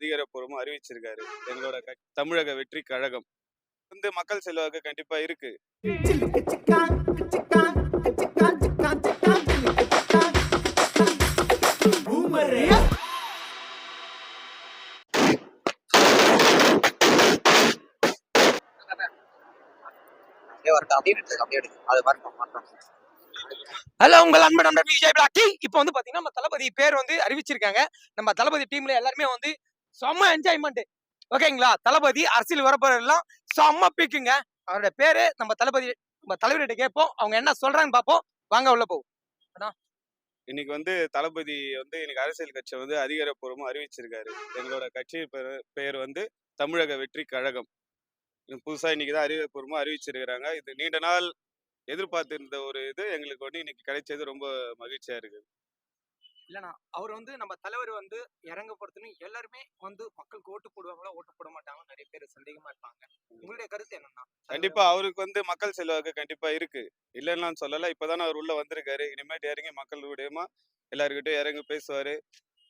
அதிகாரப்பூர்வம் அறிவிச்சிருக்காரு. எங்களோட க- தமிழக வெற்றி கழகம். வந்து மக்கள் செல்வாக்கு கண்டிப்பா இருக்கு. ஹலோ உங்கள் அன்பு நண்பர் விஜய் பிளாக்கி இப்போ வந்து பாத்தீங்கன்னா நம்ம தளபதி பேர் வந்து அறிவிச்சிருக்காங்க. நம்ம தளபதி டீம்ல எல்லாருமே வந்து செம்ம என்ஜாய்மெண்ட் ஓகேங்களா? தளபதி அரசியல் வரப்போறெல்லாம் செம்ம பீக்குங்க. அவரோட பேரு நம்ம தளபதி நம்ம தலைவர்கிட்ட கேட்போம். அவங்க என்ன சொல்றாங்கன்னு பார்ப்போம். வாங்க உள்ள போவோம். இன்னைக்கு வந்து தளபதி வந்து இன்னைக்கு அரசியல் கட்சி வந்து அதிகாரப்பூர்வமாக அறிவிச்சிருக்காரு. எங்களோட கட்சி பெயர் பெயர் வந்து தமிழக வெற்றி கழகம். புதுசாக புதுசா இன்னைக்கு தான் அறிவிப்பூர்வமாக அறிவிச்சிருக்கிறாங்க. இது நீண்ட நாள் எதிர்பார்த்திருந்த ஒரு இது. எங்களுக்கு வந்து இன்னைக்கு கிடைச்சது ரொம்ப மகிழ்ச்சியா இருக்குது. இல்லனா அவர் வந்து நம்ம தலைவர் வந்து இறங்கப்படுத்தணும் எல்லாருமே வந்து மக்களுக்கு ஓட்டு போடுவாங்களா ஓட்டு போட மாட்டாங்களா நிறைய பேர் சந்தேகமா இருப்பாங்க. உங்களுடைய கருத்து என்னன்னா? கண்டிப்பா அவருக்கு வந்து மக்கள் செல்வாக்கு கண்டிப்பா இருக்கு. இல்லைன்னா சொல்லல. இப்பதானே அவர் உள்ள வந்திருக்காரு. இனிமேட்டு இறங்கி மக்களுடையமா எல்லாருக்கிட்டையும் இறங்கி பேசுவாரு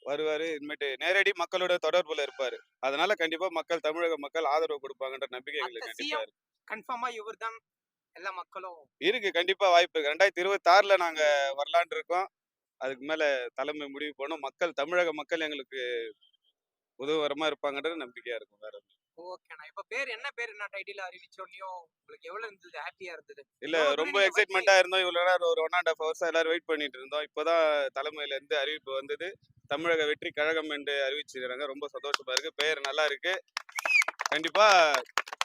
வருவாரு. இனிமேட்டு நேரடி மக்களோட தொடர்புல இருப்பாரு. அதனால கண்டிப்பா மக்கள் தமிழக மக்கள் ஆதரவு கொடுப்பாங்கன்ற நம்பிக்கை எங்களுக்கு கண்டிப்பா இருக்கு. கன்ஃபார்மா இவர் தான் எல்லா மக்களும்? இருக்கு கண்டிப்பா வாய்ப்பு இருக்கு. ரெண்டாயிரத்தி இருபத்தி ஆறுல நாங்க வரலான் இருக்கோம். அதுக்கு மேல தலைமை முடிவு போனோம் மக்கள் தமிழக மக்கள் எங்களுக்கு உதவிகரமா இருப்பாங்கன்றது நம்பிக்கையா இருக்கும். வேற. ஓகேண்ணா இப்ப பேர் என்ன பேர் என்ன டைட்டில் அறிவிச்சோன்னையும் உங்களுக்கு எவ்வளவு இருந்தது? ஹாப்பியா இருந்தது? இல்ல ரொம்ப தூரம் நீங்க எக்ஸைட்மெண்டா இருந்தோம். இவ்வளவு நேரம் ஒரு ஒன் அண்ட் ஹாஃப் ஹவர்ஸ் எல்லாரும் வெயிட் பண்ணிட்டு இருந்தோம். இப்போதான் தலைமையில இருந்து அறிவிப்பு வந்தது. தமிழக வெற்றி கழகம் என்று அறிவிச்சிருக்காங்க ரொம்ப சந்தோஷமா இருக்கு. பெயர் நல்லா இருக்கு. கண்டிப்பா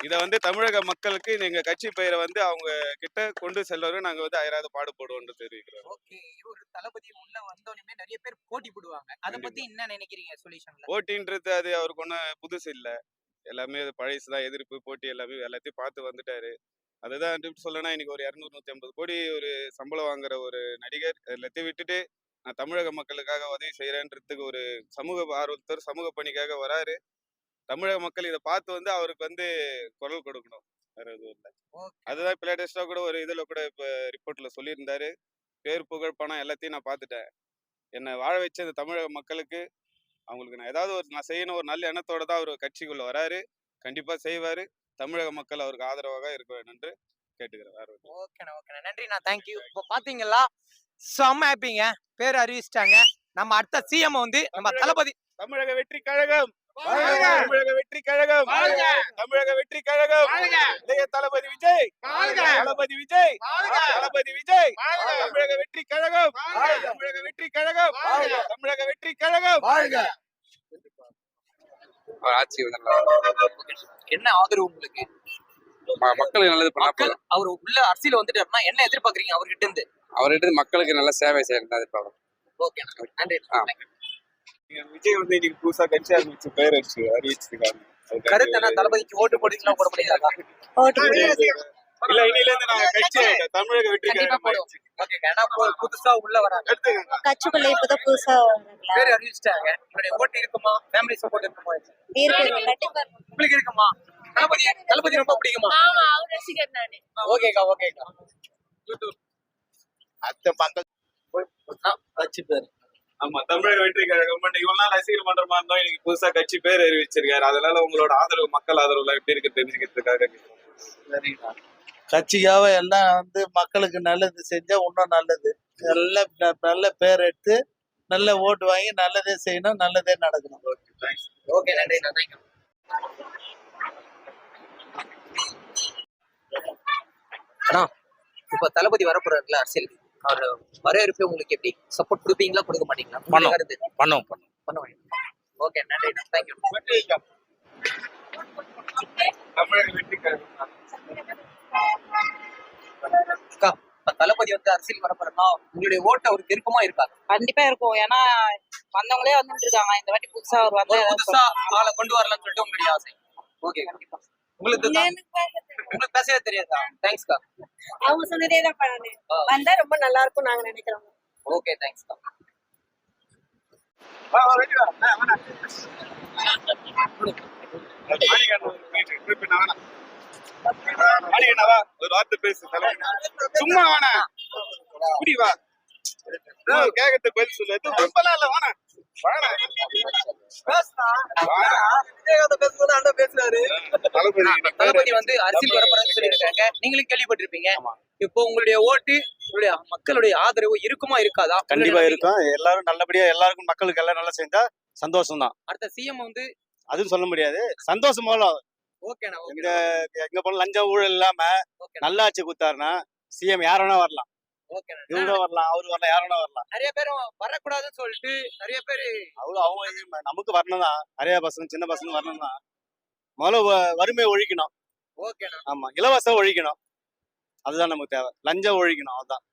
இத வந்து தமிழக மக்களுக்கு எங்க கட்சி பெயரை வந்து அவங்க கிட்ட கொண்டு செல்வது நாங்க வந்து அயராத பாடுபடுவோம்னு தெரிவிக்கிறோம். ஓகே. இவர் தளபதி உள்ள வந்தோடனே நிறைய பேர் போட்டி போடுவாங்க. அத பத்தி என்ன நினைக்கிறீங்க சொல்யூஷன்ல? போட்டின்றது அது அவருக்கு ஒன்றும் புதுசு இல்ல. எல்லாமே அது பழசு தான் எதிர்ப்பு போட்டி எல்லாமே எல்லாத்தையும் பார்த்து வந்துட்டாரு. அதுதான் சொல்லனா இன்னைக்கு ஒரு இரநூறு நூத்தி ஐம்பது கோடி ஒரு சம்பளம் வாங்குற ஒரு நடிகர். எல்லாத்தையும் விட்டுட்டு நான் தமிழக மக்களுக்காக உதவி செய்யறேன்றதுக்கு ஒரு சமூக ஆர்வத்தர் சமூக பணிக்காக வராரு. தமிழக மக்கள் இதை பார்த்து வந்து அவருக்கு வந்து குரல் கொடுக்கணும். வேற எதுவும் இல்லை. அதுதான் இப்போ லேட்டஸ்டா கூட ஒரு இதுல கூட இப்போ ரிப்போர்ட்ல சொல்லியிருந்தாரு. பேர் புகழ் பணம் எல்லாத்தையும் நான் பார்த்துட்டேன் என்னை வாழ வச்ச இந்த தமிழக மக்களுக்கு அவங்களுக்கு நான் ஏதாவது ஒரு நான் செய்யணும் ஒரு நல்ல எண்ணத்தோட தான் அவர் கட்சிக்குள்ள வராரு. கண்டிப்பா செய்வாரு. தமிழக மக்கள் அவருக்கு ஆதரவாக இருக்க வேண்டும் என்று கேட்டுக்கிறேன். ஓகேண்ணா ஓகேண்ணா. நன்றிண்ணா தேங்க்யூ இப்போ பாத்தீங்களா? செம்ம ஹாப்பிங்க பேர் அறிவிச்சிட்டாங்க. நம்ம அடுத்த சிஎம் வந்து நம்ம தளபதி தமிழக வெற்றி கழகம். தமிழக வெற்றி கழகம். தமிழக வெற்றி கழகம். இளைய தளபதி விஜய். தளபதி விஜய். தளபதி விஜய். தமிழக வெற்றி கழகம். தமிழக வெற்றி கழகம். தமிழக வெற்றி கழகம். அவர் ஆட்சி என்ன ஆதரவு உங்களுக்கு? மக்களுக்கு நல்லது பண்ணா அவர் உள்ள அரசியல் வந்துட்டாருன்னா என்ன எதிர்பார்க்கறீங்க அவர்கிட்ட இருந்து அவர்கிட்ட மக்களுக்கு நல்ல சேவை செய்யறது எதிர்பார்க்கணும் ஓகே நன்றி. விஜய் வந்து இன்னைக்கு புதுசா கட்சி ஆரம்பிச்சு பேர் வச்சு அறிவிச்சிருக்காங்க கருத்து என்ன? தளபதிக்கு ஓட்டு போடுவீங்களா போட முடியாதா இல்ல இன்னையில இருந்து நாங்க கட்சி தமிழக வெற்றி ஏன்னா புதுசா உள்ள வராங்க. கட்சிக்குள்ள இப்பதான் புதுசா? பேர் அறிவிச்சிட்டாங்க. உங்களுடைய ஓட்டு இருக்குமா? ஃபேமிலி சப்போர்ட் இருக்குமா. உங்களுக்கு இருக்குமா? தளபதி தளபதி ரொம்ப பிடிக்குமா? ஆமா அவர் ரசிகர் நானு. ஓகேக்கா ஓகேக்கா. அத்த மக்கள் கட்சி பேர். ஆமா தமிழக வெற்றி கழகம் மட்டும் இவ்வளவு நாள் ரசிகர் மன்றமா இருந்தோம் இன்னைக்கு புதுசா கட்சி பேர் அறிவிச்சிருக்காரு. அதனால உங்களோட ஆதரவு மக்கள் ஆதரவுல எப்படி இருக்கு தெரிஞ்சுக்கிறதுக்காக சரிங்களா கட்சிக்காக எல்லாம் வந்து மக்களுக்கு நல்லது செஞ்சா இன்னும் நல்லது. நல்ல நல்ல பேர் எடுத்து நல்ல ஓட்டு வாங்கி நல்லதே செய்யணும் நல்லதே நடக்கணும். ஓகே நன்றி அண்ணா இப்ப தளபதி வரப்போறாருல அரசியல் அவர் வரவேற்பு உங்களுக்கு எப்படி? சப்போர்ட் கொடுப்பீங்களா? கொடுக்க மாட்டீங்களா? உங்களுடைய பண்ணுவோம். கருத்து. பண்ணுவோம் ஓகே நன்றி. தேங்க்யூ அக்கா தளபதி வந்து அரசியல் வரப்போறா உங்களுடைய ஓட்டு அவருக்கு இருக்குமா இருக்காது கண்டிப்பா இருக்கும். ஏன்னா வந்தவங்களே வந்துட்டு இருக்காங்க. இந்த வாட்டி புதுசா அவர் வந்து புதுசா ஆளை கொண்டு வரலாம்னு சொல்லிட்டு உங்களுடைய ஆசை. ஓகே கண்டிப்பா. உங்களுக்கு உங்களுக்கு பேசவே தெரியாதா? தேங்க்ஸ்க்கா அவங்க சொன்னதே தான் பண்ணணும் வந்தா ரொம்ப நல்லா இருக்கும் நாங்க நினைக்கிறோம். ஓகே தேங்க்ஸ்க்கா ஒரு வார்த்தை பேசு. சும்மா வாணா குடி வா. கேக்கத்து பதில் சொல்லு. ரொம்பலாம் இல்ல வாணா தளபதி வந்து அரசியல் வரப்போறேன்னு சொல்லியிருக்காங்க. நீங்களும் கேள்விப்பட்டிருப்பீங்க. இப்போ உங்களுடைய ஓட்டு உங்களுடைய மக்களுடைய ஆதரவு இருக்குமா இருக்காதா? கண்டிப்பா இருக்கும். எல்லாரும் நல்லபடியா எல்லாருக்கும் மக்களுக்கு எல்லாம் நல்லா செஞ்சா சந்தோஷம் தான் அடுத்த சிஎம் வந்து அதுவும் சொல்ல முடியாது. சந்தோஷம் போல. ஓகேண்ணா எங்க எங்க போன லஞ்சம் ஊழல் இல்லாம நல்லாச்சு குத்தாருன்னா சிஎம் யார் வேணா வரலாம். இவங்க வரலாம் அவரு வரலாம் யார் வேணா வரலாம்? நிறைய பேர் வரக்கூடாதுன்னு சொல்லிட்டு நிறைய பேர் அவங்க அவங்க நமக்கு வரணும் தான் நிறைய பசங்க சின்ன பசங்க வரணும் தான் முதல்ல வ- வறுமையை ஒழிக்கணும். ஓகேண்ணா ஆமா இலவசம் ஒழிக்கணும். அதுதான் நமக்கு தேவை. லஞ்சம் ஒழிக்கணும் அதுதான்